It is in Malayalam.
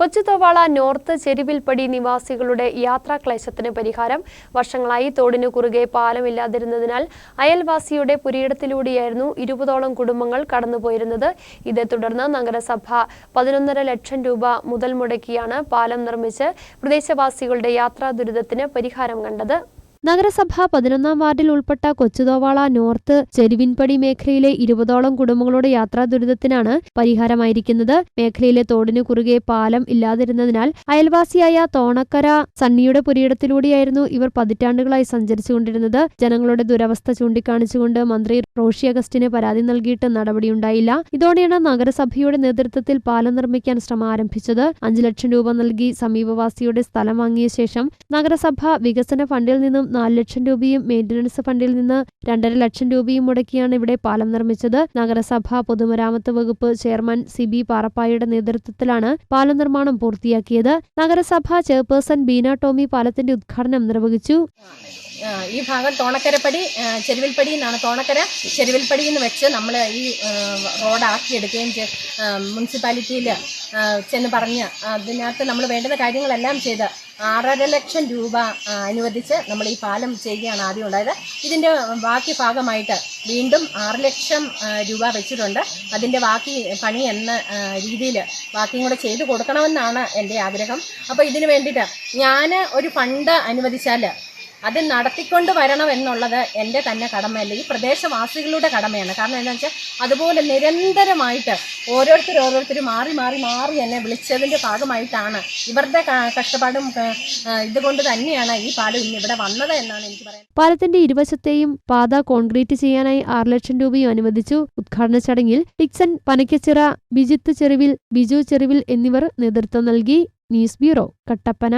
കൊച്ചുതോവാള നോർത്ത് ചെരുവിൽപ്പടി നിവാസികളുടെ യാത്രാക്ലേശത്തിന് പരിഹാരം. വർഷങ്ങളായി തോടിനു കുറുകെ പാലമില്ലാതിരുന്നതിനാൽ അയൽവാസിയുടെ പുരയിടത്തിലൂടെയായിരുന്നു ഇരുപതോളം കുടുംബങ്ങൾ കടന്നുപോയിരുന്നത്. ഇതേ തുടർന്ന് നഗരസഭ പതിനൊന്നര ലക്ഷം രൂപ മുതൽ മുടക്കിയാണ് പാലം നിർമ്മിച്ച് പ്രദേശവാസികളുടെ യാത്രാ ദുരിതത്തിന് പരിഹാരം കണ്ടത്. നഗരസഭ പതിനൊന്നാം വാർഡിൽ ഉൾപ്പെട്ട കൊച്ചുതോവാള നോർത്ത് ചെരുവിൻപടി മേഖലയിലെ ഇരുപതോളം കുടുംബങ്ങളുടെ യാത്രാ ദുരിതത്തിനാണ് പരിഹാരമായിരിക്കുന്നത്. മേഖലയിലെ തോടിനു കുറുകെ പാലം ഇല്ലാതിരുന്നതിനാൽ അയൽവാസിയായ തോണക്കര സണ്ണിയുടെ പുരയിടത്തിലൂടെയായിരുന്നു ഇവർ പതിറ്റാണ്ടുകളായി സഞ്ചരിച്ചുകൊണ്ടിരുന്നത്. ജനങ്ങളുടെ ദുരവസ്ഥ ചൂണ്ടിക്കാണിച്ചുകൊണ്ട് മന്ത്രി റോഷി അഗസ്റ്റിന് പരാതി നൽകിയിട്ട് നടപടിയുണ്ടായില്ല. ഇതോടെയാണ് നഗരസഭയുടെ നേതൃത്വത്തിൽ പാലം നിർമ്മിക്കാൻ ശ്രമം ആരംഭിച്ചത്. അഞ്ചു ലക്ഷം രൂപ നൽകി സമീപവാസിയുടെ സ്ഥലം വാങ്ങിയ ശേഷം നഗരസഭ വികസന ഫണ്ടിൽ നിന്നും നാല് ലക്ഷം രൂപയും മെയിന്റനൻസ് ഫണ്ടിൽ നിന്ന് രണ്ടര ലക്ഷം രൂപയും മുടക്കിയാണ് ഇവിടെ പാലം നിർമ്മിച്ചത്. നഗരസഭ പൊതുമരാമത്ത് വകുപ്പ് ചെയർമാൻ സി ബി പാറപ്പായുടെ നേതൃത്വത്തിലാണ് പാലം നിർമ്മാണം പൂർത്തിയാക്കിയത്. നഗരസഭ ചെയർപേഴ്സൺ ബീന ടോമി പാലത്തിന്റെ ഉദ്ഘാടനം നിർവഹിച്ചു. ഈ ഭാഗം തോണക്കരപ്പടി ചെരുവിൽപ്പടി എന്നാണ്. തോണക്കര ചെരുവിൽപ്പടി എന്ന് വെച്ച് നമ്മൾ ഈ റോഡാക്കിയെടുക്കുകയും മുനിസിപ്പാലിറ്റിയിൽ ചെന്ന് പറഞ്ഞ് അതിനകത്ത് നമ്മൾ വേണ്ടുന്ന കാര്യങ്ങളെല്ലാം ചെയ്ത് ആറര ലക്ഷം രൂപ അനുവദിച്ച് നമ്മൾ ഈ പാലം ചെയ്യുകയാണ് ആദ്യം ഉണ്ടായത്. ഇതിന്റെ ബാക്കി ഭാഗമായിട്ട് വീണ്ടും ആറ് ലക്ഷം രൂപ വെച്ചിട്ടുണ്ട്. അതിന്റെ ബാക്കി പണി എന്ന രീതിയിൽ ബാക്കിയും കൂടെ ചെയ്ത് കൊടുക്കണമെന്നാണ് എന്റെ ആഗ്രഹം. അപ്പോൾ ഇതിന് വേണ്ടിയിട്ട് ഞാൻ ഒരു ഫണ്ട് അനുവദിച്ചാൽ അത് നടത്തിക്കൊണ്ട് വരണം എന്നുള്ളത് എന്റെ തന്നെ കടമയല്ല ഈ പ്രദേശവാസികളുടെ കടമയാണ്. കാരണം എന്താണെന്ന് വെച്ചാൽ അതുപോലെ നിരന്തരമായിട്ട് ഓരോരുത്തർ ഓരോരുത്തർ മാറി മാറി മാറി എന്നെ വിളിച്ചതിന്റെ ഭാഗമായിട്ടാണ് ഇവരുടെ കഷ്ടപ്പാടും ഇതുകൊണ്ട് തന്നെയാണ് ഈ പാലം ഇന്ന് ഇവിടെ വന്നത് എന്നാണ് എനിക്ക് പറയുന്നത് പാലത്തിന്റെ ഇരുവശത്തെയും പാത കോൺക്രീറ്റ് ചെയ്യാനായി ആറ് ലക്ഷം രൂപയും അനുവദിച്ചു. ഉദ്ഘാടന ചടങ്ങിൽ ടിക്സൺ പനക്കച്ചിറ ബിജിത്ത് ചെറുവിൽ ബിജു ചെറുവിൽ എന്നിവർ നേതൃത്വം നൽകി. News bureau Kattappana.